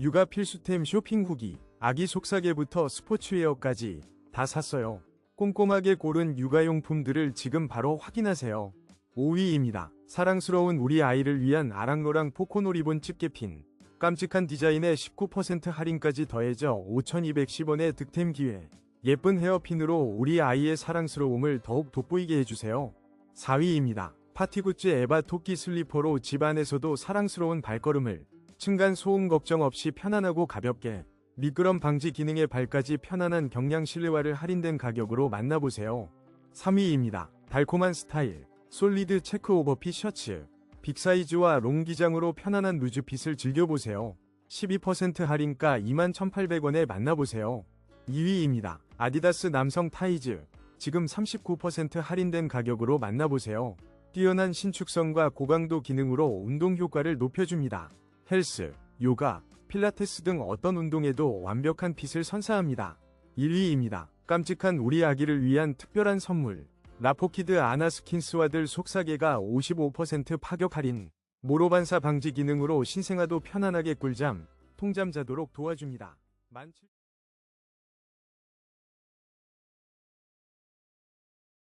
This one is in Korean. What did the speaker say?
육아 필수템 쇼핑 후기, 아기 속삭이부터 스포츠웨어까지 다 샀어요. 꼼꼼하게 고른 육아용품들을 지금 바로 확인하세요. 5위입니다. 사랑스러운 우리 아이를 위한 아랑로랑 포코노 리본 집게핀. 깜찍한 디자인에 19% 할인까지 더해져 5,210원의 득템 기회. 예쁜 헤어핀으로 우리 아이의 사랑스러움을 더욱 돋보이게 해주세요. 4위입니다. 파티굿즈 에바 토끼 슬리퍼로 집안에서도 사랑스러운 발걸음을 층간 소음 걱정 없이 편안하고 가볍게 미끄럼 방지 기능의 발까지 편안한 경량 실내화를 할인된 가격으로 만나보세요. 3위입니다. 달콤한 스타일 솔리드 체크 오버핏 셔츠 빅사이즈와 롱 기장으로 편안한 루즈핏을 즐겨보세요. 12% 할인가 21,800원에 만나보세요. 2위입니다. 아디다스 남성 타이즈 지금 39% 할인된 가격으로 만나보세요. 뛰어난 신축성과 고강도 기능으로 운동 효과를 높여줍니다. 헬스, 요가, 필라테스 등 어떤 운동에도 완벽한 핏을 선사합니다. 1위입니다. 깜찍한 우리 아기를 위한 특별한 선물. 라포키드 아나스킨스와들 속사계가 55% 파격 할인. 모로반사 방지 기능으로 신생아도 편안하게 꿀잠, 통잠 자도록 도와줍니다. 17...